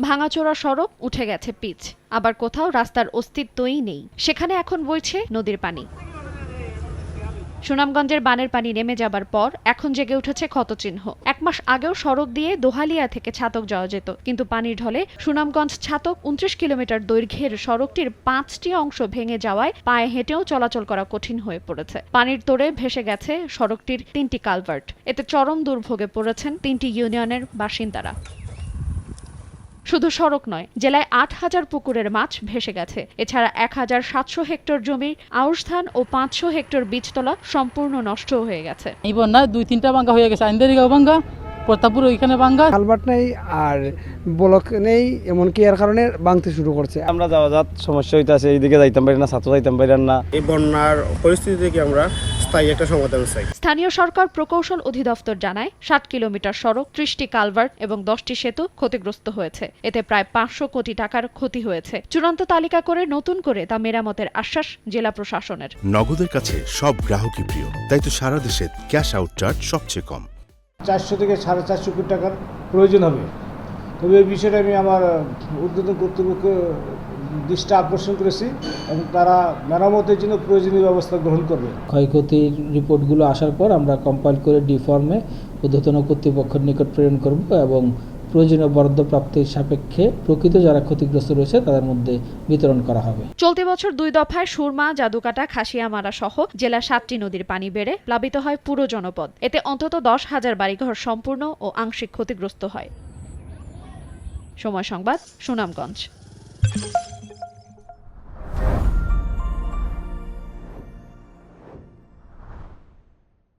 ভাঙাচোরা সড়ক উঠে গেছে পিচ। আবার কোথাও রাস্তার অস্তিত্বই নেই। সেখানে এখন বইছে নদীর পানি। সুনামগঞ্জের বানের পানি নেমে যাবার পর এখন জেগে উঠেছে ক্ষতচিহ্ন। এক মাস আগেও সড়ক দিয়ে দোহালিয়া থেকে ছাতক যাওয়া যেত, কিন্তু পানির ঢলে সুনামগঞ্জ ছাতক উনত্রিশ কিলোমিটার দৈর্ঘ্যের সড়কটির পাঁচটি অংশ ভেঙে যাওয়ায় পায়ে হেঁটেও চলাচল করা কঠিন হয়ে পড়েছে। পানির তোড়ে ভেসে গেছে সড়কটির তিনটি কালভার্ট। এতে চরম দুর্ভোগে পড়েছেন তিনটি ইউনিয়নের বাসিন্দারা। শুধু সড়ক নয় জেলায় আট হাজার পুকুরের মাছ ভেসে গেছে। এছাড়া এক হাজার সাতশো হেক্টর জমির আউশ ধান ও পাঁচশো হেক্টর বীজতলা সম্পূর্ণ নষ্ট হয়ে গেছে। এই বন্যায় দুই তিনটা বাঙ্গা হয়ে গেছে। আইন্দারিগাঁও বাঙ্গা প্রতাপুর ওইখানে বাঙ্গা কালভার্ট নেই আর ব্লক নেই এমনকি এর কারণে ভাঙতে শুরু করছে। আমরা যাওয়া যাত সমস্যা হইতাছে এইদিকে যাইতাম পারি না ছাত্র যাইতাম পারি না। এই বন্যার পরিস্থিতি থেকে আমরা স্থায়ী একটা সমাধান চাই। স্থানীয় সরকার প্রকৌশল অধিদপ্তর জানায় ষাট কিলোমিটার সড়ক ত্রিশটি কালভার্ট এবং দশটি সেতু ক্ষতিগ্রস্ত হয়েছে। এতে প্রায় পাঁচশো কোটি টাকার ক্ষতি হয়েছে। চূড়ান্ত তালিকা করে নতুন করে তা মেরামতের আশ্বাস জেলা প্রশাসনের। নগদের কাছে সব গ্রাহকই প্রিয় তাই তো সারা দেশে ক্যাশ আউট চার্জ সবচেয়ে কম। চারশো থেকে সাড়ে চারশো কোটি টাকার প্রয়োজন হবে। তবে এই বিষয়টা আমি আমার উদ্বোধন কর্তৃপক্ষ দৃষ্টি আকর্ষণ করেছি এবং তারা মেরামতের জন্য প্রয়োজনীয় ব্যবস্থা গ্রহণ করবে। ক্ষয়ক্ষতির রিপোর্টগুলো আসার পর আমরা কম্পাইল করে ডি ফর্মে ঊর্ধ্বতন কর্তৃপক্ষের নিকট প্রেরণ করব এবং প্রয়োজনীয় বরাদ্দ প্রাপ্তির সাপেক্ষে প্রকৃত যারা ক্ষতিগ্রস্ত রয়েছে তাদের মধ্যে বিতরণ করা হবে। চলতি বছর দুই দফায় সুরমা জাদুকাটা খাসিয়ামারা সহ জেলার সাতটি নদীর পানি বেড়ে প্লাবিত হয় পুরো জনপদ। এতে অন্তত দশ হাজার বাড়িঘর সম্পূর্ণ ও আংশিক ক্ষতিগ্রস্ত হয়। সময় সংবাদ সুনামগঞ্জ।